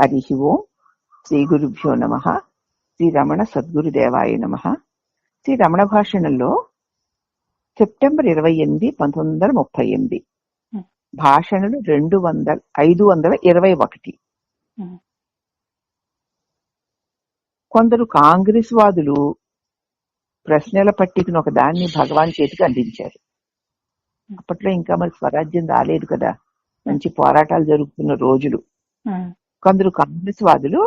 హరి ఓం శ్రీ గురుభ్యో నమ శ్రీ రమణ సద్గురుదేవాయ నమ శ్రీ రమణ భాషణంలో సెప్టెంబర్ ఇరవై ఎనిమిది పంతొమ్మిది వందల ముప్పై ఎనిమిది. భాషణలు రెండు వందల ఐదు వందల ఇరవై ఒకటి. కొందరు కాంగ్రెస్ వాదులు ప్రశ్నల పట్టికను ఒక దాన్ని భగవాన్ చేతికి అందించారు. అప్పట్లో ఇంకా మరి స్వరాజ్యం రాలేదు కదా. మంచి పోరాటాలు జరుగుతున్న రోజులు. కొందరు కాంగ్రెస్ వాదులు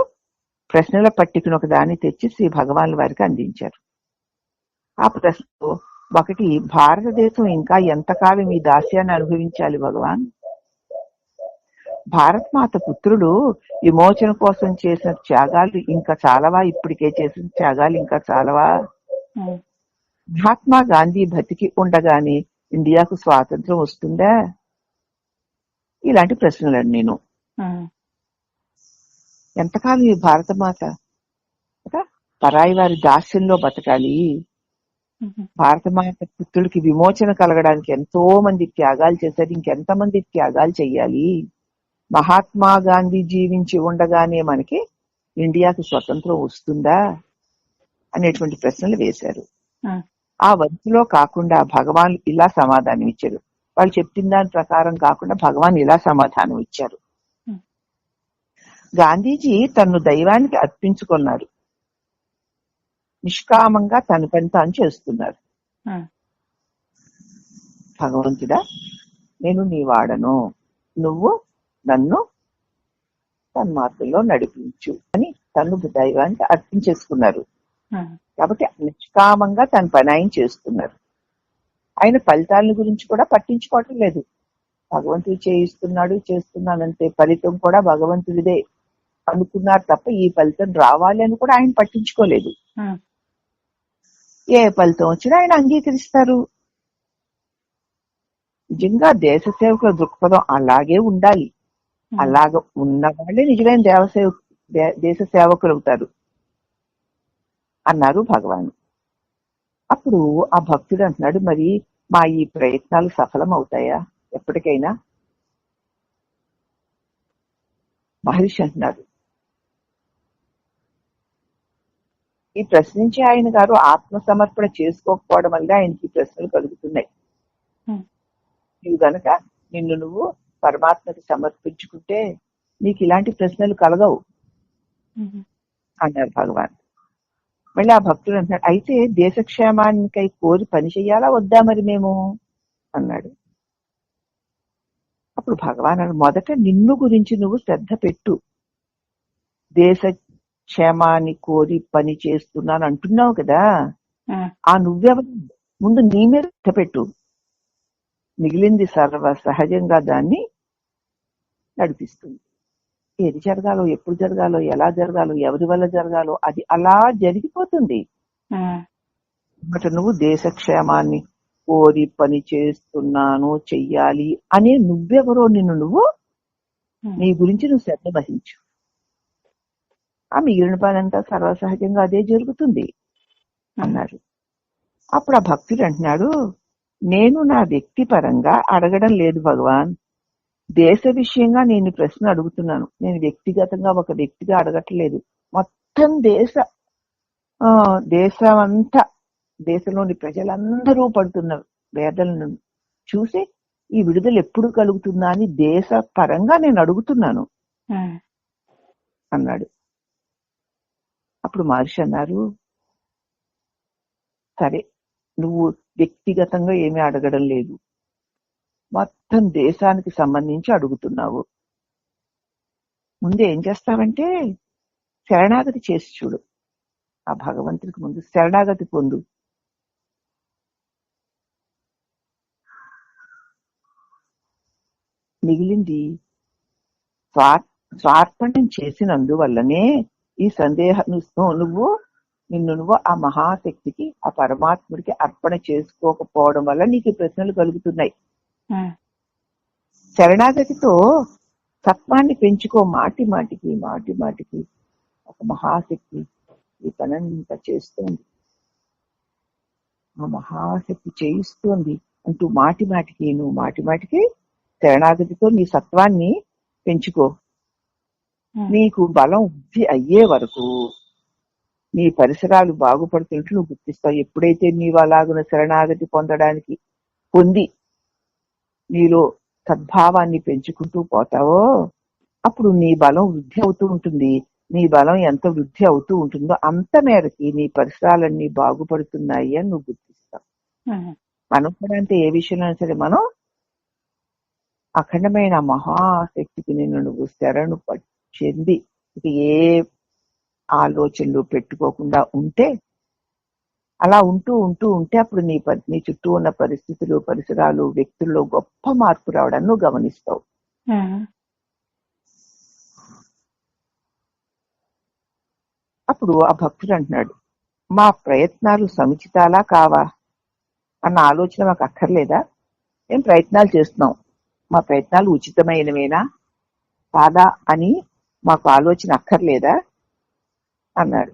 ప్రశ్నల పట్టికను ఒక దాన్ని తెచ్చి శ్రీ భగవాన్ వారికి అందించారు. ఆ ప్రశ్నలో ఒకటి భారతదేశం ఇంకా ఎంతకాలం ఈ దాస్యాన్ని అనుభవించాలి భగవాన్? భారత్ మాత పుత్రులు విమోచన కోసం చేసిన త్యాగాలు ఇంకా చాలవా? ఇప్పటికే చేసిన త్యాగాలు ఇంకా చాలవా? ఉమ్, మహాత్మా గాంధీ బతికి ఉండగానే ఇండియాకు స్వాతంత్రం వస్తుందా? ఇలాంటి ప్రశ్నలు నేను. ఉమ్, ఎంతకాలం ఈ భారత మాత? పరాయి వారి దాస్యంలో బతకాలి. ఉమ్, భారత మాత పుత్రుడికి విమోచన కలగడానికి ఎంతో మంది త్యాగాలు చేశారు. ఇంకెంత మంది త్యాగాలు చెయ్యాలి? మహాత్మా గాంధీ జీవించి ఉండగానే మనకి ఇండియాకి స్వతంత్రం వస్తుందా అనేటువంటి ప్రశ్నలు వేశారు. ఆ వరుసలో కాకుండా భగవాన్ ఇలా సమాధానం ఇచ్చారు. వాళ్ళు చెప్పిన దాని ప్రకారం కాకుండా భగవాన్ ఇలా సమాధానం ఇచ్చారు. గాంధీజీ తన్ను దైవానికి అర్పించుకున్నారు నిష్కామంగా తన పని తాను చేస్తున్నారు. భగవంతుడా నేను నీ వాడను. నువ్వు నన్ను తన్మార్గంలో నడిపించు అని తను దైవానికి అర్పించేసుకున్నారు. కాబట్టి నిష్కామంగా తన పని ఆయన చేస్తున్నారు. ఆయన ఫలితాల గురించి కూడా పట్టించుకోవటం లేదు. భగవంతుడు చేయిస్తున్నాడు చేస్తున్నానంతే ఫలితం కూడా భగవంతుడిదే. అనుకున్నారు తప్ప ఈ ఫలితం రావాలి అని కూడా ఆయన పట్టించుకోలేదు. ఏ ఫలితం వచ్చినా ఆయన అంగీకరిస్తారు. నిజంగా దేశ సేవకుల దృక్పథం అలాగే ఉండాలి. అలాగ ఉన్న వాళ్ళే నిజమైన దేవసేవ దేశ సేవకులు అవుతారు. అన్నారు భగవాన్. అప్పుడు ఆ భక్తుడు అంటున్నాడు మరి మా ఈ ప్రయత్నాలు సఫలం అవుతాయా? ఎప్పటికైనా? మహర్షి అంటున్నాడు ఈ ప్రశ్నించే ఆయన గారు ఆత్మ సమర్పణ చేసుకోకపోవడం వల్ల ఆయనకి ప్రశ్నలు కలుగుతున్నాయి. ఉమ్, నీవు గనక నిన్ను నువ్వు పరమాత్మకి సమర్పించుకుంటే నీకు ఇలాంటి ప్రశ్నలు కలగవు. అన్నారు భగవాన్. మళ్ళీ ఆ భక్తుడు అంటున్నాడు అయితే దేశక్షేమానికై కోరి పని చెయ్యాలా వద్దా మరి మేము? అన్నాడు. అప్పుడు భగవాన్ మొదట నిన్ను గురించి నువ్వు శ్రద్ధ పెట్టు. దేశ క్షేమాన్ని కోరి పని చేస్తున్నాను అంటున్నావు కదా. ఆ. నువ్వెవరు? ముందు నీ మీద పెట్టు. మిగిలింది సర్వ సహజంగా దాన్ని నడిపిస్తుంది. ఏది జరగాలో ఎప్పుడు జరగాలో ఎలా జరగాలో ఎవరి వల్ల జరగాలో అది అలా జరిగిపోతుంది. బట్ నువ్వు దేశక్షేమాన్ని కోరి పని చేస్తున్నాను చెయ్యాలి అనే నువ్వెవరో నిన్ను నువ్వు నీ గురించి నువ్వు శ్రద్ధ వహించు. ఆ మిగిలిన పని అంతా సర్వసహజంగా అదే జరుగుతుంది అన్నాడు. అప్పుడు ఆ భక్తుడు అంటున్నాడు నేను నా వ్యక్తిపరంగా అడగడం లేదు భగవాన్. దేశ విషయంగా నేను ప్రశ్న అడుగుతున్నాను. నేను వ్యక్తిగతంగా ఒక వ్యక్తిగా అడగట్లేదు. మొత్తం దేశ ఆ దేశం అంతా దేశంలోని ప్రజలందరూ పడుతున్న వేదనలను చూసి ఈ విడుదల ఎప్పుడు కలుగుతుందా అని దేశ పరంగా నేను అడుగుతున్నాను అన్నాడు. అప్పుడు మహర్షి అన్నారు సరే నువ్వు వ్యక్తిగతంగా ఏమీ అడగడం లేదు. మొత్తం దేశానికి సంబంధించి అడుగుతున్నావు. ముందు ఏం చేస్తావంటే శరణాగతి చేసి చూడు. ఆ భగవంతుడికి ముందు శరణాగతి పొందు. మిగిలింది స్వార్ స్వార్పణం చేసినందువల్లనే ఈ సందేహం నువ్వు- నిన్ను నువ్వు ఆ మహాశక్తికి ఆ పరమాత్ముడికి అర్పణ చేసుకోకపోవడం వల్ల నీకు ప్రశ్నలు కలుగుతున్నాయి. శరణాగతితో సత్వాన్ని పెంచుకో మాటి మాటికి మాటి మాటికి ఒక మహాశక్తి ఈ పనంతా చేస్తోంది. ఆ మహాశక్తి చేయిస్తోంది అంటూ మాటి మాటికి నువ్వు మాటి మాటికి శరణాగతితో నీ సత్వాన్ని పెంచుకో. నీకు బలం వృద్ధి అయ్యే వరకు నీ పరిసరాలు బాగుపడుతున్నట్లు నువ్వు గుర్తిస్తావు. ఎప్పుడైతే నీవు అలాగున శరణాగతి పొందడానికి పొంది నీలో సద్భావాన్ని పెంచుకుంటూ పోతావో అప్పుడు నీ బలం వృద్ధి అవుతూ ఉంటుంది. నీ బలం ఎంత వృద్ధి అవుతూ ఉంటుందో అంత మేరకి నీ పరిసరాలన్నీ బాగుపడుతున్నాయి అని నువ్వు గుర్తిస్తావు. మనం కూడా అంటే ఏ విషయంలో సరే మనం అఖండమైన మహాశక్తికి నిన్ను నువ్వు శరణు ప- చెంది ఇక ఏ ఆలోచనలు పెట్టుకోకుండా ఉంటే అలా ఉంటూ ఉంటూ ఉంటే అప్పుడు నీ నీ చుట్టూ ఉన్న పరిస్థితులు పరిసరాలు వ్యక్తుల్లో గొప్ప మార్పు రావడాన్ని నువ్వు గమనిస్తావు. అప్పుడు ఆ భక్తుడు అంటున్నాడు మా ప్రయత్నాలు సముచితాలా కావా? అన్న ఆలోచన మాకు అక్కర్లేదా? ఏం ప్రయత్నాలు చేస్తున్నాం మా ప్రయత్నాలు ఉచితమైనవేనా? కాదా? అని మాకు ఆలోచన అక్కర్లేదా? అన్నాడు.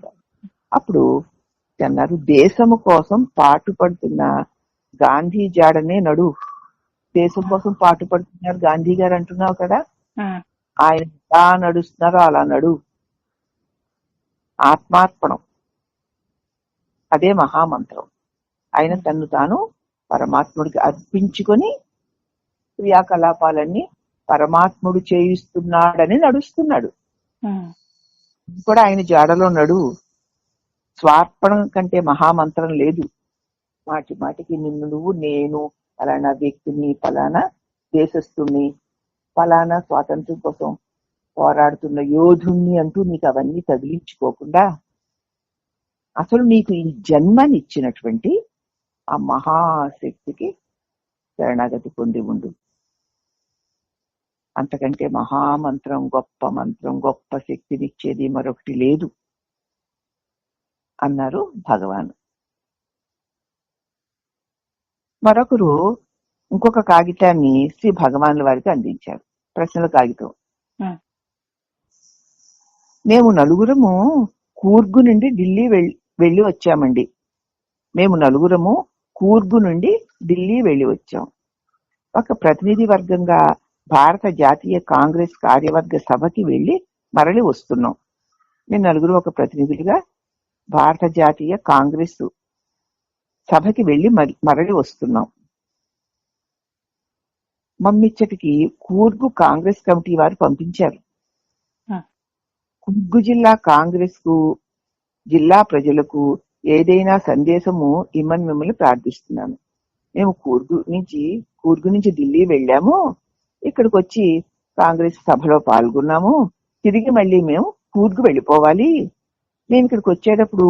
అప్పుడు అన్నారు దేశము కోసం పాటుపడుతున్న గాంధీ జాడనే నడు. దేశం కోసం పాటుపడుతున్నారు గాంధీ గారు అంటున్నావు కదా? ఆయన ఎలా నడుస్తున్నారో అలా నడు. ఆత్మార్పణం. అదే మహామంత్రం. ఆయన తన్ను తాను పరమాత్ముడికి అర్పించుకొని క్రియాకలాపాలన్నీ పరమాత్ముడు చేయిస్తున్నాడని నడుస్తున్నాడు. కూడా ఆయన జాడలో నడు. స్వార్పణం కంటే మహామంత్రం లేదు. మాటి మాటికి నిన్ను నువ్వు నేను ఫలానా వ్యక్తిని ఫలానా దేశస్తుని ఫలానా స్వాతంత్రం కోసం పోరాడుతున్న యోధుణ్ణి అంటూ నీకు అవన్నీ తగిలించుకోకుండా అసలు నీకు ఈ జన్మనిచ్చినటువంటి ఆ మహాశక్తికి శరణాగతి పొంది ఉండు. అంతకంటే మహామంత్రం గొప్ప మంత్రం గొప్ప శక్తినిచ్చేది మరొకటి లేదు అన్నారు భగవాన్. మరొకరు ఇంకొక కాగితాన్ని శ్రీ భగవాన్ల వారికి అందించారు. ప్రశ్నల కాగితం. మేము నలుగురము కూర్గు నుండి ఢిల్లీ వెళ్- వెళ్ళి వచ్చామండి. మేము నలుగురము కూర్గు నుండి ఢిల్లీ వెళ్ళి వచ్చాం. ఒక ప్రతినిధి వర్గంగా భారత జాతీయ కాంగ్రెస్ కార్యవర్గ సభకి వెళ్ళి మరలి వస్తున్నాం. మేము నలుగురు ఒక ప్రతినిధులుగా భారత జాతీయ కాంగ్రెస్ సభకి వెళ్ళి మరి- మరలి వస్తున్నాం. మమ్మిచ్చటికి కూర్గు కాంగ్రెస్ కమిటీ వారు పంపించారు. ఆ. కుర్గు జిల్లా కాంగ్రెస్కు జిల్లా ప్రజలకు ఏదైనా సందేశము ఇమ్మని మిమ్మల్ని ప్రార్థిస్తున్నాను. మేము కూర్గు నుంచి కూర్గు నుంచి ఢిల్లీ వెళ్ళాము. ఇక్కడికి వచ్చి కాంగ్రెస్ సభలో పాల్గొన్నాము. తిరిగి మళ్ళీ మేము కూర్గు వెళ్ళిపోవాలి. మేము ఇక్కడికి వచ్చేటప్పుడు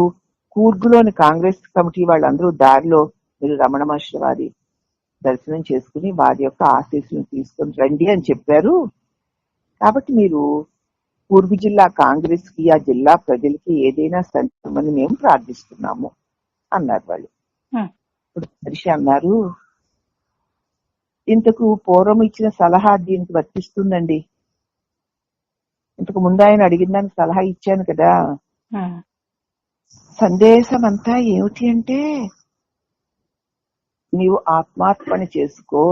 కూర్గులోని కాంగ్రెస్ కమిటీ వాళ్ళందరూ దారిలో మీరు రమణ మహర్షి వారి దర్శనం చేసుకుని వారి యొక్క ఆశీస్సులను తీసుకొని రండి అని చెప్పారు. కాబట్టి మీరు కూర్గు జిల్లా కాంగ్రెస్కి ఆ జిల్లా ప్రజలకి ఏదైనా సంతమని మేము ప్రార్థిస్తున్నాము అన్నారు వాళ్ళు. ఇప్పుడు మనిషి అన్నారు ఇంతకు పూర్వం ఇచ్చిన సలహా దీనికి వర్తిస్తుందండి. ఇంతకు ముందు ఆయన అడిగిన దానికి సలహా ఇచ్చాను కదా. సందేశం అంతా ఏమిటి అంటే నీవు ఆత్మార్పణ చేసుకో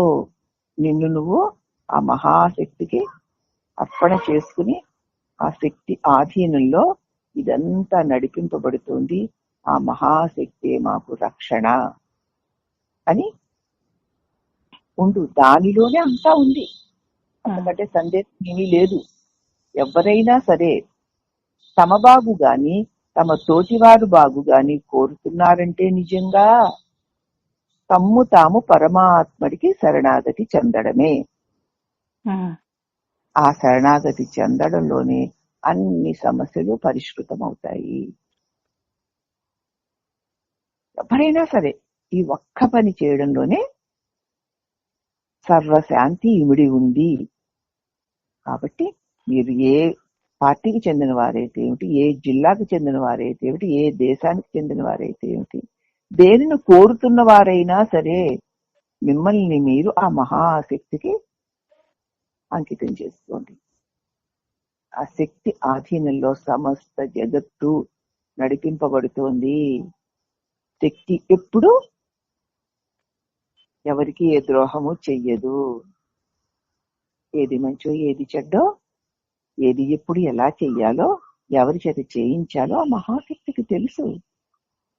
నిన్ను నువ్వు ఆ మహాశక్తికి అర్పణ చేసుకుని ఆ శక్తి ఆధీనంలో ఇదంతా నడిపింపబడుతుంది. ఆ మహాశక్తి మాకు రక్షణ అని ఉండు. దానిలోనే అంతా ఉంది. అంతకంటే సందేశం ఏమీ లేదు. ఎవరైనా సరే తమ బాగు గాని తమ తోటివారు బాగు గాని కోరుతున్నారంటే నిజంగా తమ్ము తాము పరమాత్మడికి శరణాగతి చెందడమే. ఆ శరణాగతి చెందడంలోనే అన్ని సమస్యలు పరిష్కృతమవుతాయి. ఎవరైనా సరే ఈ ఒక్క పని చేయడంలోనే సర్వశాంతి ఇమిడి ఉంది. కాబట్టి మీరు ఏ పార్టీకి చెందిన వారైతే ఏమిటి ఏ జిల్లాకు చెందిన వారైతే ఏమిటి ఏ దేశానికి చెందిన వారైతే ఏమిటి దేనిని కోరుతున్న వారైనా సరే మిమ్మల్ని మీరు ఆ మహాశక్తికి అంకితం చేసుకోండి. ఆ శక్తి ఆధీనంలో సమస్త జగత్తు నడిపింపబడుతోంది. శక్తి ఎప్పుడు ఎవరికి ఏ ద్రోహము చెయ్యదు. ఏది మంచో ఏది చెడ్డో ఏది ఎప్పుడు ఎలా చెయ్యాలో ఎవరి చేత చేయించాలో ఆ మహాశక్తికి తెలుసు.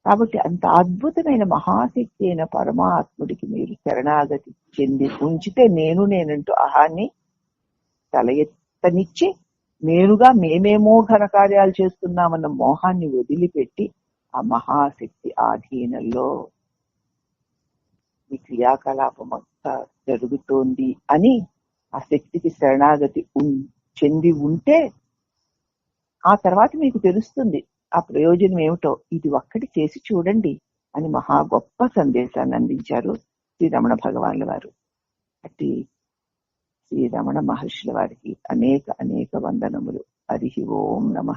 కాబట్టి అంత అద్భుతమైన మహాశక్తి అయిన పరమాత్ముడికి మీరు శరణాగతి చెంది ఉంచితే నేను నేనంటూ అహాన్ని తల ఎత్తనిచ్చి నేనుగా మేమేమో ఘనకార్యాలు చేస్తున్నామన్న మోహాన్ని వదిలిపెట్టి ఆ మహాశక్తి ఆధీనంలో ఈ క్రియాకలాపం అంతా జరుగుతోంది అని ఆ శక్తికి శరణాగతి చెంది ఉంటే ఆ తర్వాత మీకు తెలుస్తుంది ఆ ప్రయోజనం ఏమిటో. ఇది ఒక్కటి చేసి చూడండి అని మహా గొప్ప సందేశాన్ని అందించారు శ్రీరమణ భగవాన్ల వారు. అట్టి శ్రీరమణ మహర్షుల వారికి అనేక అనేక వందనములు. హరి ఓం నమ.